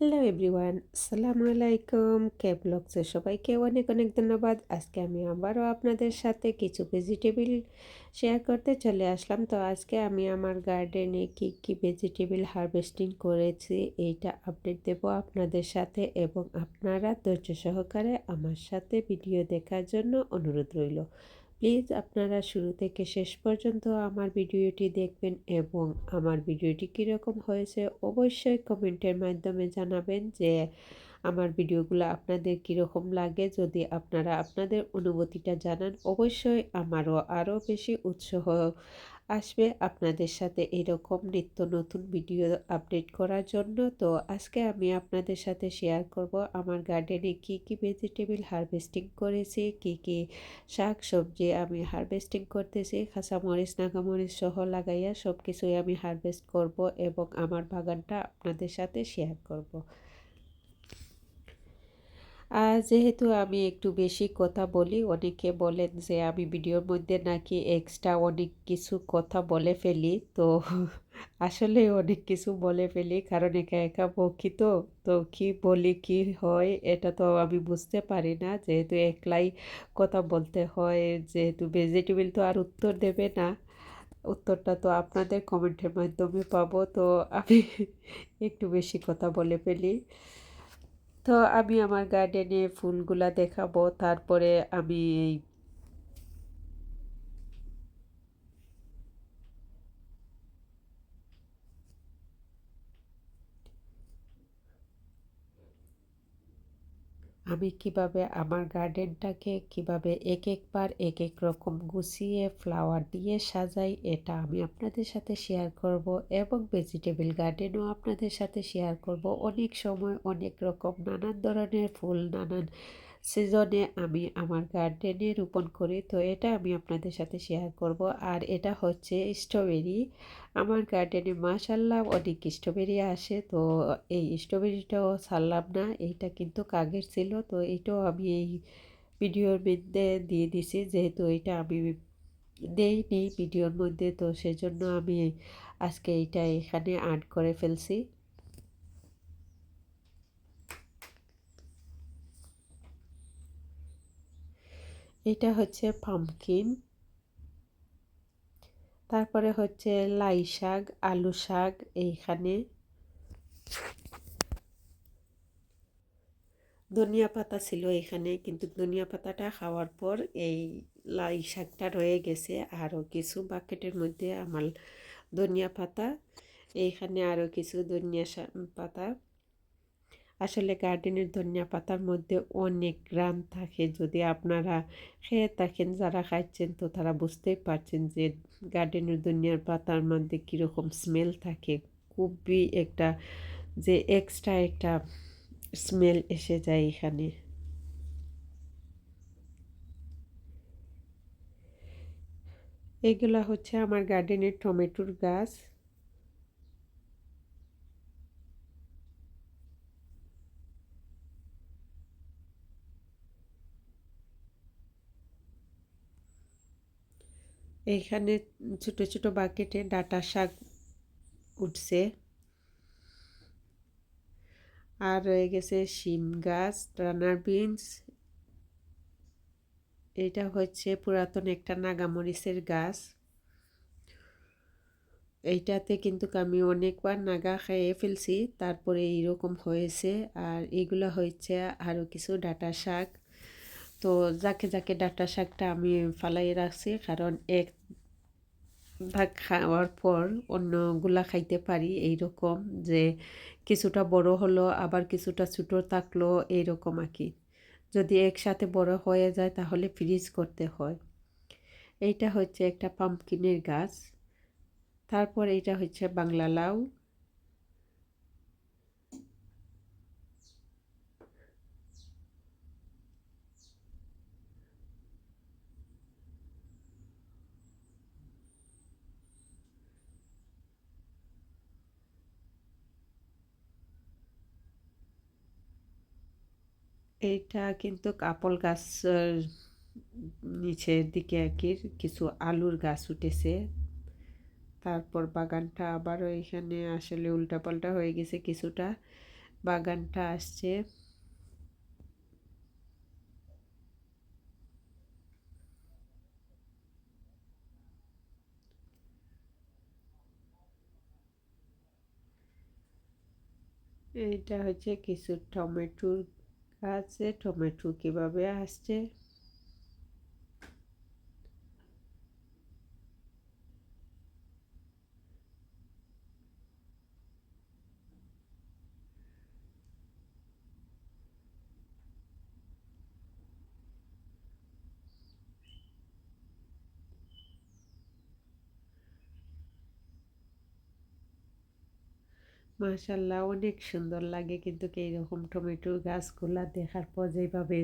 Hello everyone আসসালামু আলাইকুম কে ব্লগসে সবাইকে অনেক অনেক ধন্যবাদ। আজকে আমি আবারও আপনাদের সাথে কিছু ভেজিটেবিল শেয়ার করতে চলে আসলাম। তো আজকে আমি আমার গার্ডেনে কি কি ভেজিটেবিল হারভেস্টিং করেছি, এইটা আপডেট দেব আপনাদের সাথে এবং আপনারা ধৈর্য সহকারে আমার সাথে ভিডিও দেখার জন্য অনুরোধ রইল। প্লিজ আপনারা শুরু থেকে শেষ পর্যন্ত আমার ভিডিওটি দেখবেন এবং আমার ভিডিওটি কীরকম হয়েছে অবশ্যই কমেন্টের মাধ্যমে জানাবেন যে আমার ভিডিওগুলো আপনাদের কীরকম লাগে। যদি আপনারা আপনাদের অনুভূতিটা জানান, অবশ্যই আমারও আরও বেশি উৎসাহ আসবে আপনাদের সাথে এরকম নিত্য নতুন ভিডিও আপডেট করার জন্য। তো আজকে আমি আপনাদের সাথে শেয়ার করব আমার গার্ডেনে কি কি ভেজিটেবল হারভেস্টিং করেছি, কি কি শাক সবজি আমি হারভেস্টিং করতেছি, কাঁচামরিচ নাগামরিচ সহ লাগাইয়া সব কিছুই আমি হারভেস্ট করব এবং আমার বাগানটা আপনাদের সাথে শেয়ার করব। যেহেতু আমি একটু বেশি কথা বলি, অনেকে বলেন যে আমি ভিডিওর মধ্যে নাকি এক্সট্রা অনেক কিছু কথা বলে ফেলি। তো আসলে অনেক কিছু বলে ফেলি, কারণ একা একা বকি তো। তো কী বলি, কি হয়, এটা তো আমি বুঝতে পারি না। যেহেতু একলাই কথা বলতে হয়, যেহেতু ভেজিটেবিল তো আর উত্তর দেবে না। উত্তরটা তো আপনাদের কমেন্টের মাধ্যমে পাবো। তো আমি একটু বেশি কথা বলে ফেলি। তো আমি আমার গার্ডেনে ফুলগুলা দেখাবো তারপরে আমি এই আমি কীভাবে আমার গার্ডেনটাকে কীভাবে এক একবার এক এক রকম গুছিয়ে ফ্লাওয়ার দিয়ে সাজাই, এটা আমি আপনাদের সাথে শেয়ার করব এবং ভেজিটেবল গার্ডেনও আপনাদের সাথে শেয়ার করব। অনেক সময় অনেক রকম নানান ধরনের ফুল, নানান সিজনে আমি আমার গার্ডেনে রোপণ করি। তো এটা আমি আপনাদের সাথে শেয়ার করব। আর এটা হচ্ছে স্ট্রবেরি আমার গার্ডেনে মাশাল্লাহ অনেক স্ট্রবেরি আসে। তো এই স্ট্রবেরিটাও ছাড়লাম না। এইটা কিন্তু কাগের ছিল। তো এটাও আমি এই ভিডিওর মধ্যে দিয়ে দিছি। যেহেতু এটা আমি দেইনি ভিডিওর মধ্যে। তো সেজন্য আমি আজকে এটা এখানে আর্ট করে ফেলছি। এটা হচ্ছে পামকিন তারপরে হচ্ছে লাই শাক, আলু শাক এইখানে। ধনিয়া পাতা ছিল এখানে, কিন্তু ধনিয়া পাতাটা খাওয়ার পর এই লাই শাকটা রয়ে গেছে। আরও কিছু বাকেটের মধ্যে আমার ধনিয়া পাতা, এইখানে আরও কিছু ধনিয়া পাতা। আসলে গার্ডেনের ধনিয়া পাতার মধ্যে অনেক গ্রাম থাকে। যদি আপনারা খেয়ে থাকেন, যারা খাচ্ছেন তো তারা বুঝতেই পারছেন যে গার্ডেনের ধনিয়ার পাতার মধ্যে কীরকম স্মেল থাকে। খুবই একটা যে এক্সট্রা একটা স্মেল এসে যায় এখানে। এগুলা হচ্ছে আমার গার্ডেনের টমেটোর গাছ। এইখানে ছোট ছোট বাকেটে ডাটা শাক উঠছে। আর রয়ে গেছে শিম গাছ, রানার বিনস। এটা হচ্ছে পুরাতন একটা নাগামরিচের গাছ। এইটাতে কিন্তু আমি অনেকবার নাগা খেয়ে ফেলছি, তারপরে এইরকম হয়েছে। আর এগুলো হয়েছে আরও কিছু ডাটা শাক। তো যাকে যাকে ডাটা শাকটা আমি ফালাই রাখছি, কারণ এক ভাগ খাওয়ার পর অন্যগুলা খাইতে পারি এই রকম যে কিছুটা বড় হলো, আবার কিছুটা ছোটো থাকল এইরকম আর কি। যদি একসাথে বড় হয়ে যায় তাহলে ফ্রিজ করতে হয়। এইটা হচ্ছে একটা পাম্পকিনের গাছ। তারপর এইটা হচ্ছে বাংলা লাউ। এইটা কিন্তু আপল গাছ নিচের দিকে আর কিছু আলুর গাছ উঠেছে। তারপর বাগানটা আবারও এখানে আসলে উল্টাপাল্টা হয়ে গেছে কিছুটা। বাগানটা আসছে। এটা হচ্ছে কিছু টমেটোর গাছে টমেটো কীভাবে আসছে? মাশাল্লাহ, অনেক সুন্দর লাগে কিন্তু এইরকম টমেটোর গাছগুলা দেখার পর যেভাবে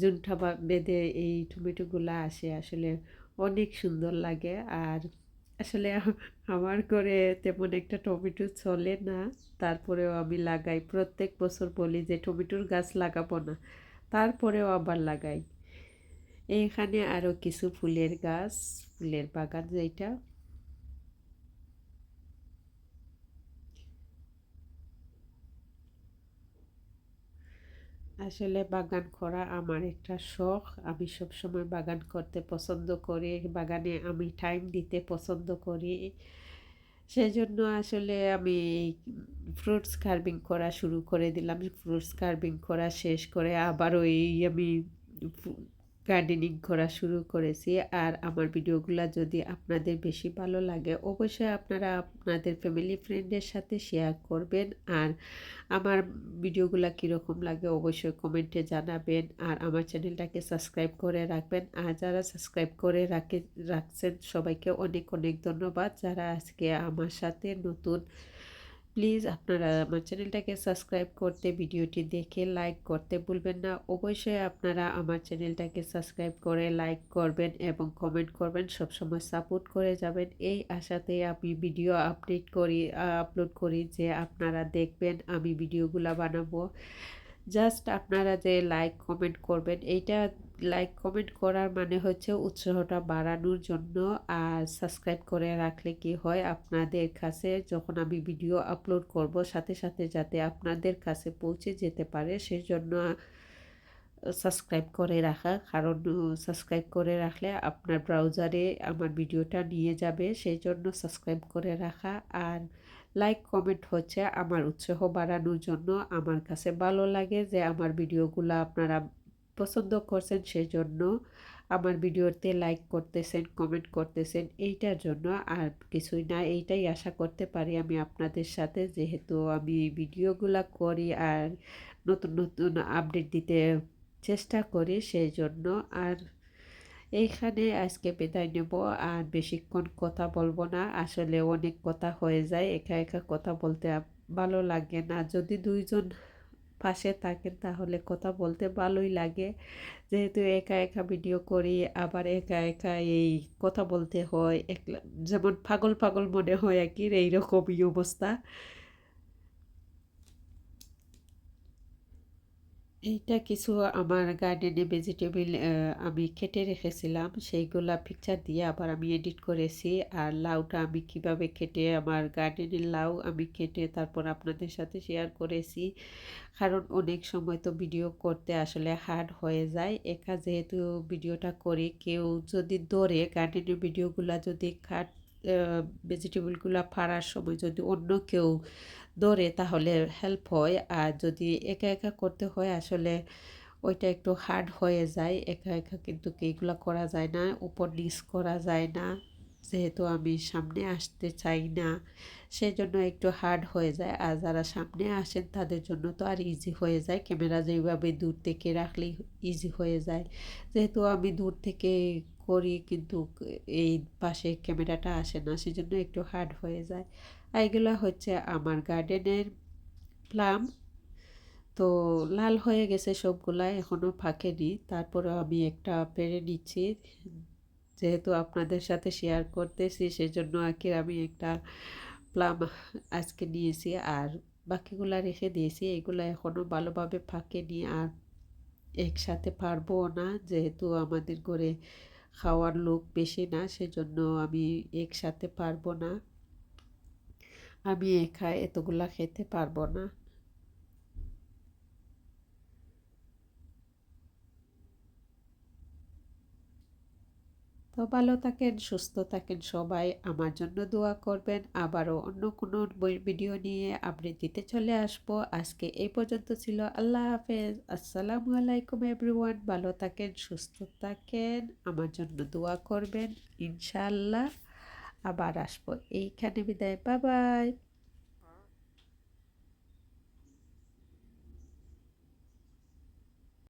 জুনটা বেঁধে এই টমেটোগুলা আসে আসলে অনেক সুন্দর লাগে। আর আসলে আমার ঘরে তেমন একটা টমেটো চলে না, তারপরেও আমি লাগাই। প্রত্যেক বছর বলি যে টমেটোর গাছ লাগাবো না, তারপরেও আবার লাগাই। এখানে আরও কিছু ফুলের গাছ, ফুলের বাগান যেটা আসলে বাগান করা আমার একটা শখ। আমি সবসময় বাগান করতে পছন্দ করি, বাগানে আমি টাইম দিতে পছন্দ করি। সেজন্য আসলে আমি ফ্রুটস কার্ভিং করা শুরু করে দিলাম। ফ্রুটস কার্ভিং করা শেষ করে আবারও এই আমি গার্ডেনিং করা শুরু করেছি। আর আমার ভিডিওগুলো যদি আপনাদের বেশি ভালো লাগে, অবশ্যই আপনারা আপনাদের ফ্যামিলি ফ্রেন্ডের সাথে শেয়ার করবেন। আর আমার ভিডিওগুলো কীরকম লাগে অবশ্যই কমেন্টে জানাবেন। আর আমার চ্যানেলটাকে সাবস্ক্রাইব করে রাখবেন। আর যারা সাবস্ক্রাইব করে রাখে, রাখছেন, সবাইকে অনেক অনেক ধন্যবাদ। যারা আজকে আমার সাথে নতুন প্লিজ আপনারা আমার চ্যানেলটাকে সাবস্ক্রাইব করতে, ভিডিওটি দেখে লাইক করতে ভুলবেন না। অবশ্যই আপনারা আমার চ্যানেলটাকে সাবস্ক্রাইব করে লাইক করবেন এবং কমেন্ট করবেন। সবসময় সাপোর্ট করে যাবেন। এই আশাতে আমি ভিডিও আপডেট করি আপলোড করি যে আপনারা দেখবেন আমি ভিডিওগুলো বানাবো। জাস্ট আপনারা যে লাইক কমেন্ট করবেন, এইটা লাইক কমেন্ট করার মানে হচ্ছে উৎসাহটা বাড়ানোর জন্য। আর সাবস্ক্রাইব করে রাখলে কি হয়, আপনাদের কাছে যখন আমি ভিডিও আপলোড করব, সাথে সাথে যাতে আপনাদের কাছে পৌঁছে যেতে পারে সেই জন্য সাবস্ক্রাইব করে রাখা। কারণ সাবস্ক্রাইব করে রাখলে আপনার ব্রাউজারে আমার ভিডিওটা নিয়ে যাবে সেই জন্য সাবস্ক্রাইব করে রাখা। আর লাইক কমেন্ট হচ্ছে আমার উৎসাহ বাড়ানোর জন্য। আমার কাছে ভালো লাগে যে আমার ভিডিওগুলো আপনারা পছন্দ করছেন সেই জন্য আমার ভিডিওতে লাইক করতেছেন কমেন্ট করতেছেন, এইটার জন্য আর কিছুই না, এইটাই আশা করতে পারি আমি আপনাদের সাথে। যেহেতু আমি ভিডিওগুলো করি আর নতুন নতুন আপডেট দিতে চেষ্টা করি সেই জন্য আর এইখানে আজকে বিদায় নেব। আর বেশিক্ষণ কথা বলব না। আসলে অনেক কথা হয়ে যায়। একা একা কথা বলতে ভালো লাগে না। যদি দুইজন পাশে থাকেন তাহলে কথা বলতে ভালোই লাগে। যেহেতু একা একা ভিডিও করি, আবার একা একা এই কথা বলতে হয়। যেমন পাগল পাগল মনে হয় আর কি, এইরকমই অবস্থা। এইটা কিছু আমার গার্ডেনে ভেজিটেবিল আমি কেটে রেখেছিলাম। সেইগুলা পিকচার দিয়ে আবার আমি এডিট করেছি। আর লাউটা আমি কীভাবে কেটে, আমার গার্ডেনের লাউ আমি কেটে তারপর আপনাদের সাথে শেয়ার করেছি। কারণ অনেক সময় তো ভিডিও করতে আসলে হার্ড হয়ে যায়। একা যেহেতু ভিডিওটা করে, কেউ যদি দৌড়ে গার্ডেনের ভিডিওগুলা যদি কাট ভেজিটেবলগুলো ফাড়ার সময় যদি অন্য কেউ দৌড়ে তাহলে হেল্প হয়। আর যদি একা একা করতে হয়, আসলে ওইটা একটু হার্ড হয়ে যায়। একা একা কিন্তু এইগুলো করা যায় না, উপর নিচ করা যায় না। যেহেতু আমি সামনে আসতে চাই না, সেজন্য একটু হার্ড হয়ে যায়। আর যারা সামনে আসেন, তাদের জন্য তো আর ইজি হয়ে যায়। ক্যামেরা যেভাবে দূর থেকে রাখলেই ইজি হয়ে যায়। যেহেতু আমি দূর থেকে করি, কিন্তু এই পাশে ক্যামেরাটা আসে না, সেজন্য একটু হার্ড হয়ে যায়। এগুলো হচ্ছে আমার গার্ডেনের প্লাম তো লাল হয়ে গেছে সবগুলা এখনও ফাঁকেনি। তারপরে আমি একটা পেরে নিচ্ছি। যেহেতু আপনাদের সাথে শেয়ার করতেছি, সেজন্য আর কি আমি একটা প্লাম আজকে নিয়েছি। আর বাকিগুলা রেখে দিয়েছি। এগুলো এখনও ভালোভাবে ফাঁকেনি। আর একসাথে পারব না, যেহেতু আমাদের ঘরে খাওয়ার লোক বেশি না, সেজন্য আমি একসাথে পারব না। আমি একা এতগুলা খেতে পারব না। তো ভালো থাকেন, সুস্থ থাকেন সবাই। আমার জন্য দোয়া করবেন। আবারও অন্য কোনো ভিডিও নিয়ে আবৃত্তিতে চলে আসব। আজকে এই পর্যন্ত ছিল। আল্লাহ হাফেজ। আসসালামু আলাইকুম এভরিওয়ান। ভালো থাকেন, সুস্থ থাকেন। আমার জন্য দোয়া করবেন। ইনশাআল্লাহ। আবার আসব। এইখানে বিদায়। বাবাই